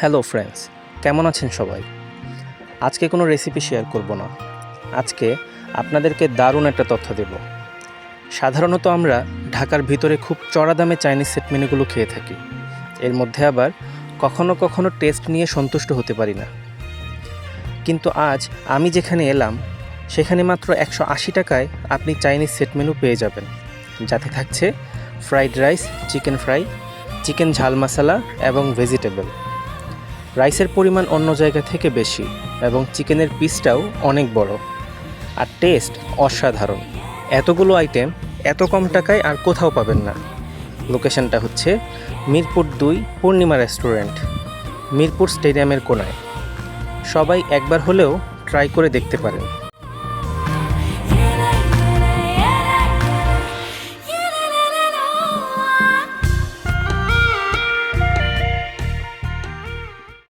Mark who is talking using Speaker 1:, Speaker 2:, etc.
Speaker 1: Hello friends, কেমন আছেন সবাই? আজকে কোনো রেসিপি শেয়ার করব না। আজকে আপনাদেরকে দারুণ একটা তথ্য দেব। সাধারণত আমরা ঢাকার ভিতরে খুব চড়া দামে চাইনিজ সেট মেনুগুলো খেয়ে থাকি। এর মধ্যে আবার কখনো কখনো টেস্ট নিয়ে সন্তুষ্ট হতে পারি না। কিন্তু আজ আমি যেখানে এলাম, সেখানে মাত্র একশো আশি টাকায় আপনি চাইনিজ সেট মেনু পেয়ে যাবেন। যাতে থাকছে fried rice chicken fry chicken ঝাল মশলা এবং ভেজিটেবল রাইসের পরিমাণ অন্য জায়গা থেকে বেশি এবং চিকেনের পিসটাও অনেক বড়। আর টেস্ট অসাধারণ। এতগুলো আইটেম এত কম টাকায় আর কোথাও পাবেন না। লোকেশনটা হচ্ছে মিরপুর দুই পূর্ণিমা রেস্টুরেন্ট, মিরপুর স্টেডিয়ামের কোনায়। সবাই একবার হলেও ট্রাই করে দেখতে পারেন।